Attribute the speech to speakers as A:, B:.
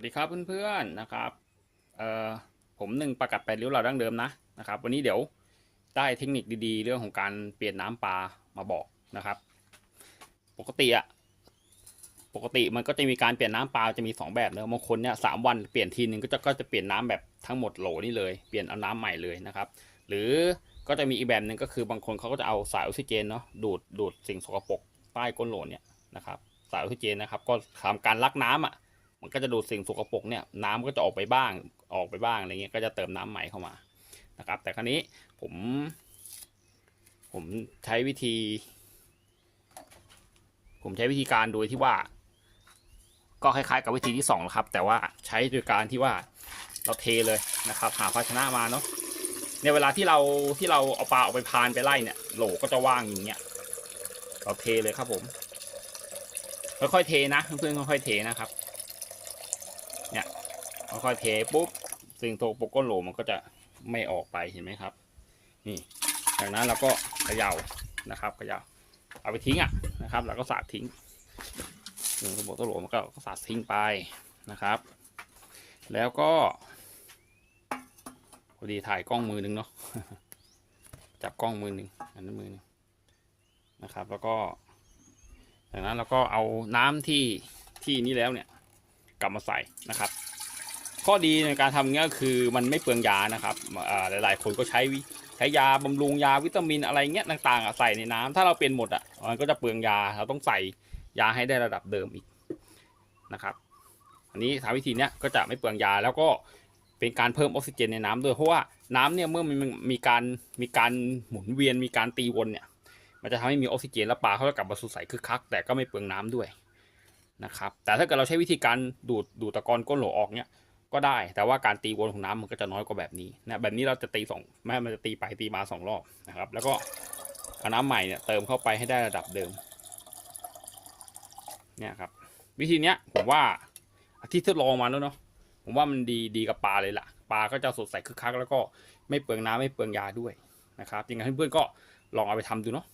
A: สวัสดีครับเพื่อนๆนะครับเอ่อผมหนึ่งประกัดแปดริ้วเราดั้งเดิมนะนะครับ วันนี้เดี๋ยวได้เทคนิคดีๆ เรื่องของการเปลี่ยนน้ำปลามาบอกนะครับ ปกติอะปกติมันก็จะมีการเปลี่ยนน้ำปลาจะมีสองแบบเนอะบางคนเนี่ยสามวันเปลี่ยนทีนึงก็จะก็จะเปลี่ยนน้ำแบบทั้งหมดโหลนี่เลยเปลี่ยนเอาน้ำใหม่เลยนะครับ หรือก็จะมีอีกแบบหนึ่งก็คือบางคนเขาก็จะเอาสายออกซิเจนเนาะดูดดูดสิ่งสกปรกใต้ก้นโหลเนี่ยนะครับสายออกซิเจนนะครับ ก็ทำการลักน้ำอะ มันก็จะดูดสิ่งสกปรกเนี่ยน้ำก็จะออกไปบ้างออกไปบ้างอะไรเงี้ยก็จะเติมน้ำใหม่เข้ามานะครับ แต่ครั้นี้ผม ผมใช้วิธี ผมใช้วิธีการโดยที่ว่า ก็คล้ายๆ กับวิธีที่สองนะครับ แต่ว่าใช้โดยการที่ว่าเราเทเลยนะครับ หาภาชนะมาเนาะเนี่ยเวลาที่เราที่เราเอาปลาออกไปพานไปไล่เนี่ยโหลก็จะว่างอย่างเงี้ยเราเทเลยครับผมค่อยๆเทนะเพื่อนๆค่อยๆเทนะครับ ค่อยๆเทปุ๊บสิ่งโตปกก้นโหลมันก็จะไม่ออกไปเห็นไหมครับ นี่จากนั้นเราก็เขย่านะครับเขย่าเอาไปทิ้งอะนะครับแล้วก็สาดทิ้งสิ่งโตปกตโหลมันก็สาดทิ้งไปนะครับ แล้วก็พอดีถ่ายกล้องมือหนึงเนาะจับกล้องมือหนึ่งอันนั้นมือหนึงนะครับ แล้วก็จากนั้นเราก็เอาน้ำที่ที่นี้แล้วเนี่ย กลับมาใส่นะครับ ข้อดีในการทำเงี้ยก็คือมันไม่เปลืองยานะครับอ่าหลาย ๆ คนก็ใช้ใช้ยาบำรุงยาวิตามินอะไรเงี้ยต่างๆใส่ในน้ำถ้าเราเป็นหมดอะมันก็จะเปลืองยาเราต้องใส่ยาให้ได้ระดับเดิมอีกนะครับ อันนี้ทางวิธีเนี้ยก็จะไม่เปลืองยาแล้วก็เป็นการเพิ่มออกซิเจนในน้ำด้วยเพราะว่าน้ำเนี่ยเมื่อมันมีการมีการหมุนเวียนมีการตีวนเนี่ย มันจะทำให้มีออกซิเจนและปลาเขาจะกลับมาสู่ใสคึกคักแต่ก็ไม่เปลืองน้ำด้วย นะครับ แต่ถ้าเกิดเราใช้วิธีการดูดดูดตะกอนก้นโหลออกเนี่ยก็ได้ แต่ว่าการตีวนของน้ำมันก็จะน้อยกว่าแบบนี้นะ แบบนี้เราจะตีสองแม้มันจะตีไปตีมาสองรอบนะครับ แล้วก็เอาน้ำใหม่เนี่ยเติมเข้าไปให้ได้ระดับเดิม เนี่ยครับ วิธีเนี้ยผมว่าทิตย์ทดลองมาแล้วเนาะ ผมว่ามันดีดีกับปลาเลยล่ะ ปลาก็จะสดใสคึกคักแล้วก็ไม่เปลืองน้ำไม่เปลืองยาด้วยนะครับยังไงเพื่อนๆก็ลองเอาไปทำดูเนาะ